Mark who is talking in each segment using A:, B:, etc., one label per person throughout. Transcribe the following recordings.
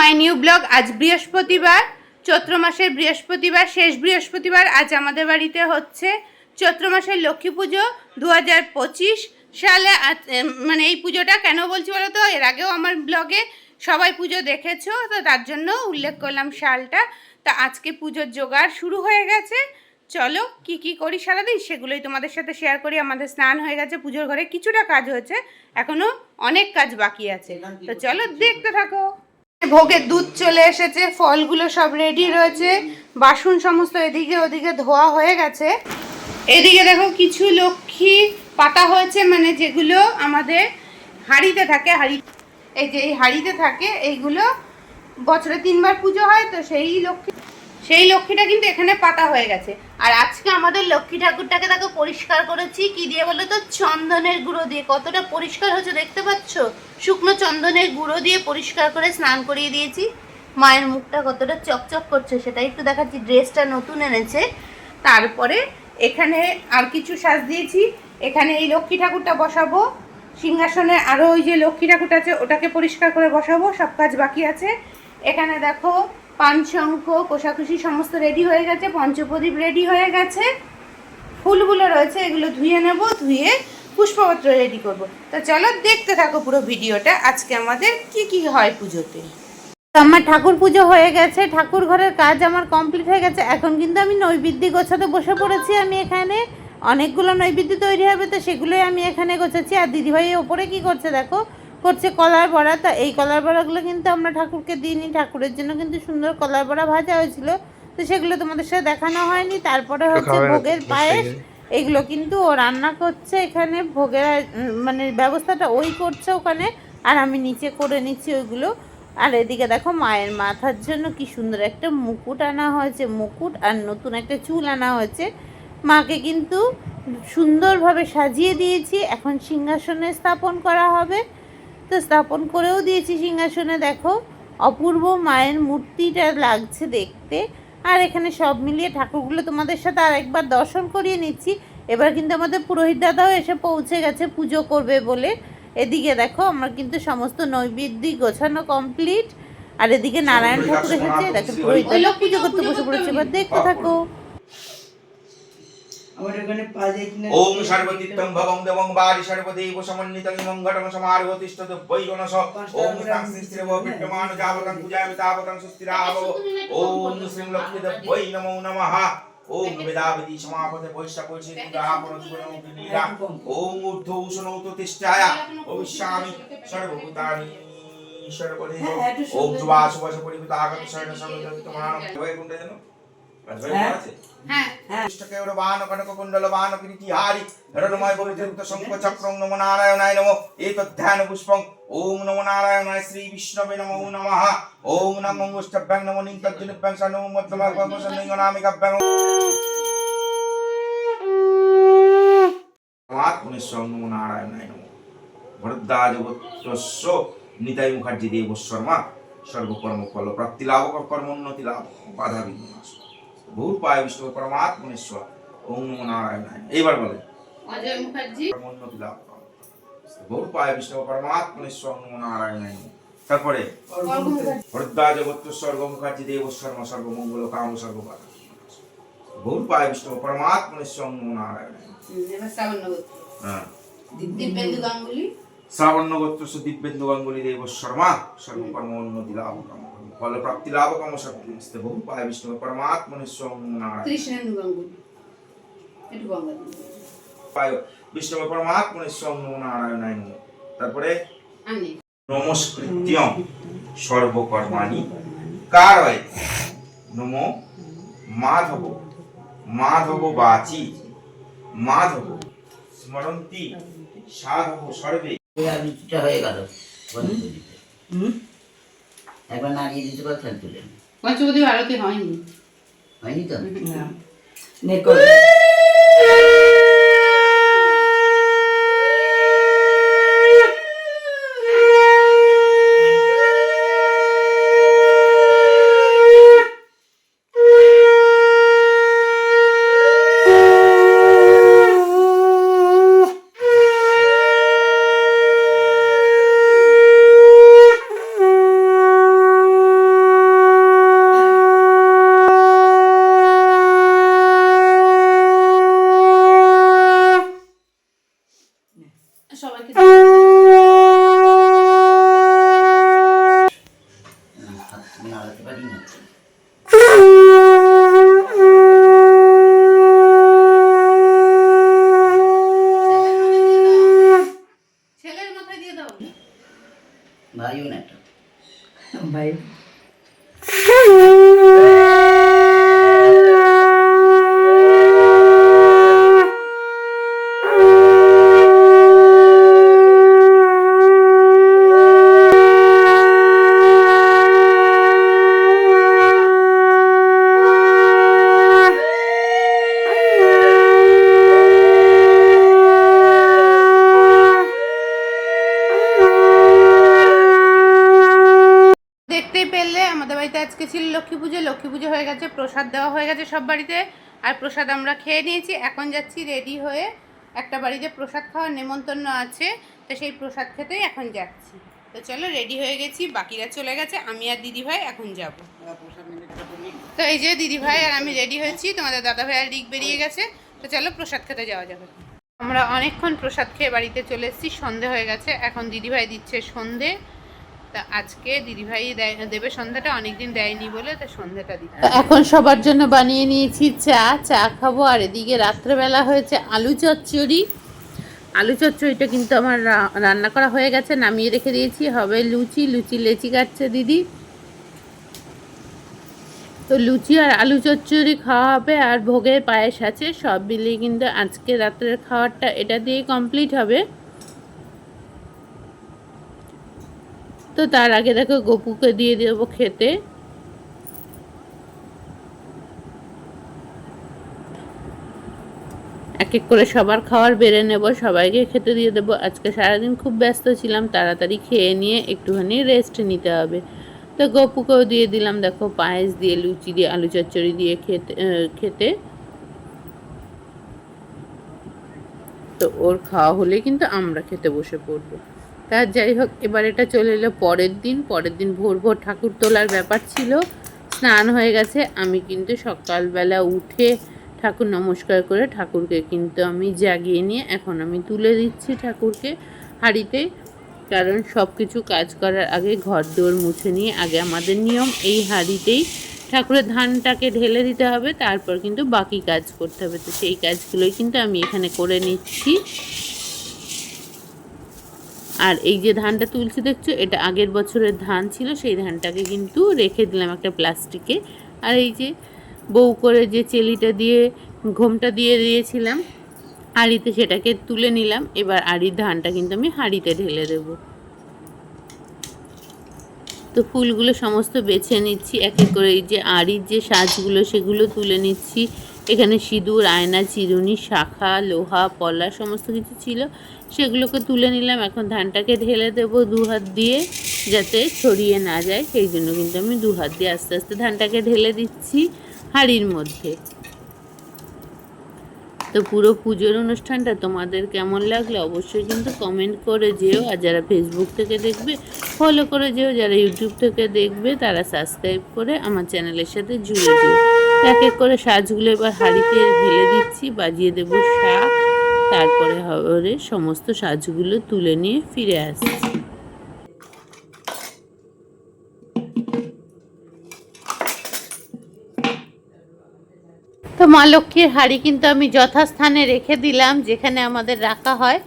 A: My new blog. আজ বৃহস্পতিবার চৈত্র মাসের বৃহস্পতিবার শেষ বৃহস্পতিবার। আজ আমাদের বাড়িতে হচ্ছে চৈত্র মাসের লক্ষ্মী পুজো দু হাজার পঁচিশ। সালে আজ- মানে এই পুজোটা কেন বলছি বলো তো? এর আগেও আমার ব্লগে সবাই পুজো দেখেছ তো তার জন্য উল্লেখ করলাম সালটা তা আজকে পুজোর জোগাড় শুরু হয়ে গেছে। চলো কি কি করি সারাদিন? সেগুলোই তোমাদের সাথে শেয়ার করি। আমাদের স্নান হয়ে গেছে পুজোর ঘরে কিছুটা কাজ হয়েছে এখনও অনেক কাজ বাকি আছে। তো চলো দেখতে থাকো। ভোগের দুধ চলে এসেছে, ফলগুলো সব রেডি রয়েছে, বাসন সমস্ত এদিকে ওদিকে ধোয়া হয়ে গেছে। এদিকে দেখো কিছু লক্ষ্মী পাতা হয়েছে মানে যেগুলো আমাদের হাঁড়িতে থাকে, হাঁড়ি এই যে এই হাঁড়িতে থাকে, এইগুলো বছরে তিনবার পুজো হয়, তো সেই লক্ষ্মী সেই লক্ষ্মীটা কিন্তু এখানে পাতা হয়ে গেছে। আর আজকে আমাদের লক্ষ্মী ঠাকুরটাকে দেখো পরিষ্কার করেছি, কি দিয়ে বলো তো? চন্দনের গুঁড়ো দিয়ে। কতটা পরিষ্কার হচ্ছে দেখতে পাচ্ছ? শুকনো চন্দনের গুঁড়ো দিয়ে পরিষ্কার করে স্নান করিয়ে দিয়েছি। মায়ের মুখটা কতটা চকচক করছে সেটা একটু দেখাচ্ছি। ড্রেসটা নতুন এনেছে। তারপরে এখানে আর কিছু সাজ দিয়েছি। এখানে এই লক্ষ্মী ঠাকুরটা বসাবো। সিংহাসনে আরও ওই যে লক্ষ্মী ঠাকুরটা আছে, ওটাকে পরিষ্কার করে বসাবো। সব কাজ বাকি আছে। এখানে দেখো পান শঙ্খ কোষাকুষি সমস্ত রেডি হয়ে গেছে, পঞ্চপ্রদীপ রেডি হয়ে গেছে। ফুলগুলো রয়েছে, এগুলো ধুয়ে নেব, ধুয়ে পুষ্পপত্র রেডি করব। তো চলো দেখতে থাকো পুরো ভিডিওটা, আজকে আমাদের কি কি হয় পুজোতে। তো আমার ঠাকুর পুজো হয়ে গেছে, ঠাকুর ঘরের কাজ আমার কমপ্লিট হয়ে গেছে। এখন কিন্তু আমি নৈবেদ্য গোছাতে বসে পড়েছি আমি এখানে। অনেকগুলো নৈবেদ্য তৈরি হবে, তো সেগুলোই আমি এখানে গোছাচ্ছি। আর দিদিভাই ওপরে কি করছে দেখো? করছে কলার বড়া তা এই কলার বড়াগুলো কিন্তু আমরা ঠাকুরকে দিইনি। ঠাকুরের জন্য কিন্তু সুন্দর কলার বড়া ভাজা হয়েছিল। তো সেগুলো তোমাদের সাথে দেখানো হয়নি। তারপরে হচ্ছে ভোগের পায়েস। এগুলো কিন্তু ও রান্না করছে এখানে। ভোগের মানে ব্যবস্থাটা ওই করছে ওখানে। আর আমি নিচে করে নিচ্ছি ওইগুলো। আর এদিকে দেখো মায়ের মাথার জন্য কি সুন্দর একটা মুকুট আনা হয়েছে। মুকুট আর নতুন একটা চুল আনা হয়েছে। মাকে কিন্তু সুন্দরভাবে সাজিয়ে দিয়েছি। এখন সিংহাসনে স্থাপন করা হবে। তো স্থাপন করেও দিয়েছি সিংহাসনে দেখো। অপূর্ব মায়ের মূর্তিটা লাগছে দেখতে। আর এখানে সব মিলিয়ে ঠাকুরগুলো তোমাদের সাথে আর একবার দর্শন করিয়ে নিচ্ছি। এবার কিন্তু আমাদের পুরোহিত দাদাও এসে পৌঁছে গেছে পুজো করবে বলে। এদিকে দেখো আমার কিন্তু সমস্ত নৈবেদ্য গোছানো কমপ্লিট আর এদিকে নারায়ণ ঠাকুর এসেছে দেখো পুরোহিত পুজো করতে বসে পড়েছে। এবার দেখতে থাকো
B: আমার এখানে পা যায় কিনা
C: ওম সর্বতীর্থং ভবং দেবং বারি সর্বদেব সমন্বিতং ইমং ঘটং সমারোহ তিষ্ঠত বৈগণস ওম তাং শ্রীশ্রীব বিদ্যমান যাবতং পূজামি তাবতং সুস্থিরাব ওম শ্রীং লক্ষ্মীদেব বৈ নমো নমঃ। ওম বেদাবতি সমাপতে বৈশ্য বৈশে দুর্গা পরজুগণং বিনীরা ওম ঊর্ধ্ব উষণৌ তিষ্ঠায় ভবিষ্যামি সর্বভূতানি সর্বদে ওম শুভা শুভা পরিবিত আগত শরণ বৈকুণ্ঠে যেন
B: হ্যাঁ।
C: আছে
A: হ্যাঁ
C: নারায়ণায় নমো। এতধ্যান পুষ্পং। ওম নমো নারায়ণায় শ্রী বিষ্ণবে নমো নমঃ। ওম নমো মুষ্টভ্যাং নমো নিন্তর্জুনিভ্যাং সনমো মধ্যমভ্যাং সন্নিঙ্গনামিকাভ্যাং আত্মনেশ্বর নমো নারায়ণায় নমো। ভরদ্বাজ গোত্রস্য নিতাই মুখার্জি দেব শর্মা সর্বকর্ম ফল প্রাপ্তি লাভ। কর্মোন্নতি লাভ বাধা বিঘ্ন নাশ বহু পায় বিষ্ণু পরমাত্মনেশ্বর ওম নমো নারায়ণায়। এইবার বলে।
A: অজয় মুখার্জি।
C: কর্মোন্নতি লাভ বহু পায় বিষ্ণু পরমাত্মনেশ্বর নমো নারায়ণায়। তারপরে? গোত্রস্বর মুখার্জি দেব শর্মা সর্বমঙ্গল কাম সর্ববাধা বহু পায় বিষ্ণু পরমাত্মনেশ্বর ওম নমো
A: গোত্র
C: হ্যাঁ।
A: দিব্যেন্দু গাঙ্গুলি।
C: শ্রাবণ্য গোত্রস্য দিব্যেন্দু গাঙ্গুলি দেব শর্মা সর্বকর্ম উন্নতি লাভ কাম ফল প্রাপ্তি লাভ কাম সর্বস্তে বহু পায় বিষ্ণু নমো নারায়ণ।
A: কৃষ্ণেন্দু গাঙ্গুলি। একটু গঙ্গা
C: পায় বিষ্ণু নারায়ণায় তারপরে
A: আমি
C: নমস্কৃত্যং সর্বকর্মাণি। কারয়? নমো মাধব। মাধব বাচি। মাধব। স্মরন্তি। সাধব সর্বে।
D: রুটিটা হয়ে গেল? একবার নাড়িয়ে দিতে পারতেন তুলে
A: পঞ্চবদী হয়নি।
D: হয়নি তো?
B: না। minuto. নে বাড়িতে
A: আজকে ছিল লক্ষ্মী পুজো। লক্ষ্মী পুজো হয়ে গেছে, প্রসাদ দেওয়া হয়ে গেছে সব বাড়িতে। আর প্রসাদ আমরা খেয়ে নিয়েছি। এখন যাচ্ছি রেডি হয়ে একটা বাড়িতে প্রসাদ খাওয়ার নেমন্তন্ন আছে। তো সেই প্রসাদ খেতেই এখন যাচ্ছি। তো চলো রেডি হয়ে গেছি, বাকিরা চলে গেছে, আমি আর দিদিভাই এখন যাব। তো এই যে দিদিভাই আর আমি রেডি হয়েছি, তোমাদের দাদাভাই আর রিক বেরিয়ে গেছে। তো চলো প্রসাদ খেতে যাওয়া যাবে। আমরা অনেকক্ষণ প্রসাদ খেয়ে বাড়িতে চলে এসেছি, সন্ধে হয়ে গেছে। এখন দিদিভাই দিচ্ছে সন্ধে। তা আজকে দিদিভাই দেবে সন্ধ্যাটা, অনেকদিন দেয়নি বলে তা সন্ধ্যাটা দিতে এখন সবার জন্য বানিয়ে নিয়েছি চা চা খাব, আর এদিকে রাত্রেবেলা হয়েছে আলু চচ্চড়ি। আলু চচ্চড়িটা কিন্তু আমার রান্না করা হয়ে গেছে, নামিয়ে রেখে দিয়েছি, হবে লুচি লুচি লেচি কাটছে দিদি। তো লুচি আর আলু চচ্চড়ি খাওয়া হবে, আর ভোগের পায়েস আছে, সব মিলিয়ে কিন্তু আজকে রাত্রের খাবারটা এটা দিয়ে কমপ্লিট হবে। তো তার আগে দেখো গপুকে দিয়ে দেবো খেতে। এক এক করে সবার খাবার বেড়ে নেব, সবাইকে খেতে দিয়ে দেবো। আজকে সারাদিন খুব ব্যস্ত ছিলাম, তাড়াতাড়ি খেয়ে নিয়ে একটুখানি রেস্ট নিতে হবে। তো গপুকেও দিয়ে দিলাম, দেখো পায়েস দিয়ে, লুচি দিয়ে, আলু চচ্চড়ি দিয়ে খেতে খেতে। তো ওর খাওয়া হলে কিন্তু আমরা খেতে বসে পড়ব। তা যাই হোক, এবার এটা চলে এলো পরের দিন। পরের দিন ভোর ভোর ঠাকুর তোলার ব্যাপার ছিল। স্নান হয়ে গেছে। আমি কিন্তু সকালবেলা উঠে ঠাকুর নমস্কার করে ঠাকুরকে কিন্তু আমি জাগিয়ে নিয়ে এখন আমি তুলে দিচ্ছি ঠাকুরকে হাঁড়িতে। কারণ সব কিছু কাজ করার আগে ঘর দোর মুছে নিয়ে আগে আমাদের নিয়ম, এই হাঁড়িতেই ঠাকুরের ধানটাকে ঢেলে দিতে হবে, তারপর কিন্তু বাকি কাজ করতে হবে। তো সেই কাজগুলোই কিন্তু আমি এখানে করে নিচ্ছি। আর এই যে ধানটা তুলছি, দেখছ? এটা আগের বছরের ধান ছিল, সেই ধানটাকে কিন্তু রেখে দিলাম একটা প্লাস্টিকে। আর এই যে বউ করে যে চেলিটা দিয়ে, ঘোমটা দিয়ে দিয়েছিলাম হাঁড়িতে সেটাকে তুলে নিলাম। এবার আড়ির ধানটা কিন্তু আমি হাঁড়িতে ঢেলে দেবো। তো ফুলগুলো সমস্ত বেছে নিচ্ছি, এক এক করে এই যে আড়ির যে সাজগুলো, সেগুলো তুলে নিচ্ছি। এখানে সিঁদুর, আয়না, চিরুনি, শাখা, লোহা, পলা, সমস্ত কিছু ছিল। সেগুলোকে তুলে নিলাম। এখন ধানটাকে ঢেলে দেবো দু হাত দিয়ে যাতে ছড়িয়ে না যায়। সেই জন্য কিন্তু আমি দু হাত দিয়ে আস্তে আস্তে ধানটাকে ঢেলে দিচ্ছি হাঁড়ির মধ্যে। তো পুরো পুজোর অনুষ্ঠানটা তোমাদের কেমন লাগল অবশ্যই কিন্তু কমেন্ট করে যেও। আর যারা ফেসবুক থেকে দেখবে ফলো করে যেও। যারা ইউটিউব থেকে দেখবে, তারা সাবস্ক্রাইব করে আমার চ্যানেলের সাথে জুড়ে দিও। এক এক করে সাজগুলো এবার হাঁড়িতে ঢেলে দিচ্ছি, বাজিয়ে দেবো শাক। তারপরে হবে সমস্ত সাজগুলো তুলে নিয়ে ফিরে আসছি। তো মা লক্ষ্মীর হাঁড়ি কিন্তু আমি যথাস্থানে রেখে দিলাম, যেখানে আমাদের রাখা হয়।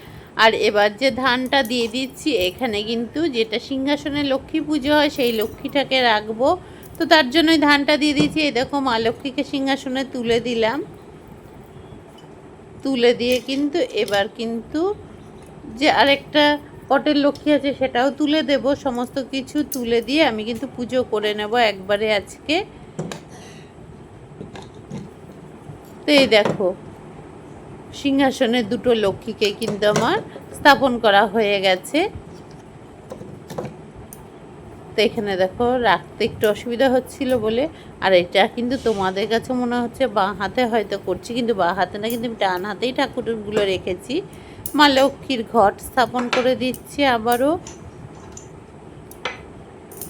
A: আর এবার যে ধানটা দিয়ে দিচ্ছি, এখানে কিন্তু যেটা সিংহাসনে লক্ষ্মী পুজো হয়, সেই লক্ষ্মীটাকে রাখব। তো তার জন্যই ধানটা দিয়ে দিচ্ছি এই দেখো মা লক্ষ্মীকে সিংহাসনে তুলে দিলাম। তুলে দিয়ে কিন্তু এবার কিন্তু যে আরেকটা পটের লক্ষ্মী আছে সেটাও তুলে দেব, সমস্ত কিছু তুলে দিয়ে আমি কিন্তু পুজো করে নেব একবারে আজকে। তো এই দেখো, সিংহাসনে দুটো লক্ষ্মীকে কিন্তু আমার স্থাপন করা হয়ে গেছে। তো এখানে দেখো, রাখতে একটু অসুবিধা হচ্ছিল বলে। আর এটা কিন্তু তোমাদের কাছে মনে হচ্ছে বাঁ হাতে হয়তো করছি, কিন্তু বাঁ হাতে না, কিন্তু ডান হাতেই ঠাকুরগুলো রেখেছি। মা লক্ষ্মীর ঘট স্থাপন করে দিচ্ছি আবারও।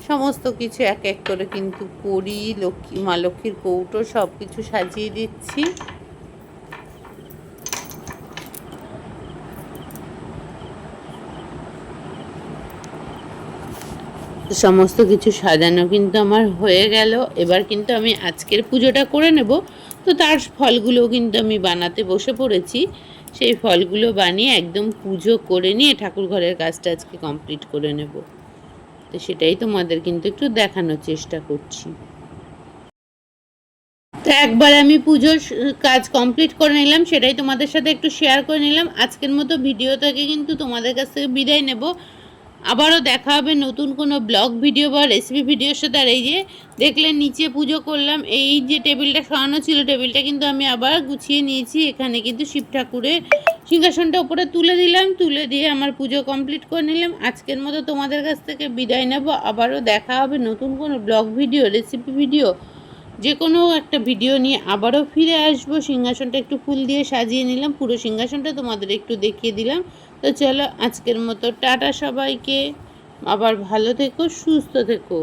A: সমস্ত কিছু এক এক করে কিন্তু করি, লক্ষ্মী, মা লক্ষ্মীর কৌটো সব কিছু সাজিয়ে দিচ্ছি। সমস্ত কিছু সাজানো কিন্তু আমার হয়ে গেল। এবার কিন্তু আমি আজকের পুজোটা করে নেব। তো তার ফলগুলো কিন্তু আমি বানাতে বসে পড়েছি। সেই ফলগুলো বানিয়ে একদম পুজো করে নিয়ে ঠাকুর ঘরের কাজটা আজকে কমপ্লিট করে নেব। তো সেটাই তোমাদের কিন্তু একটু দেখানোর চেষ্টা করছি। তো একবার আমি পুজোর কাজ কমপ্লিট করে নিলাম, সেটাই তোমাদের সাথে একটু শেয়ার করে নিলাম। আজকের মতো ভিডিও থেকে কিন্তু তোমাদের কাছ থেকে বিদায় নেব। আবারও দেখা হবে নতুন কোনো ব্লগ ভিডিও বা রেসিপি ভিডিওর সাথে। আর এই যে দেখলে নিচে পুজো করলাম, এই যে টেবিলটা সরানো ছিল, টেবিলটা কিন্তু আমি আবার গুছিয়ে নিয়েছি। এখানে কিন্তু শিব ঠাকুরের সিংহাসনটা উপরে তুলে দিলাম, তুলে দিয়ে আমার পুজো কমপ্লিট করে নিলাম। আজকের মতো তোমাদের কাছ থেকে বিদায় নেব। আবারও দেখা হবে নতুন কোনো ব্লগ ভিডিও রেসিপি ভিডিও, যে কোনো একটা ভিডিও নিয়ে আবারও ফিরে আসব। সিংহাসনটা একটু ফুল দিয়ে সাজিয়ে নিলাম, পুরো সিংহাসনটা তোমাদের একটু দেখিয়ে দিলাম। তো চলো আজকের মতো টাটা সবাইকে। আবার ভালো থেকো সুস্থ থেকো।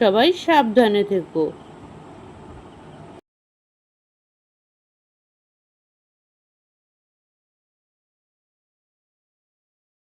A: সবাই সাবধানে থেকো।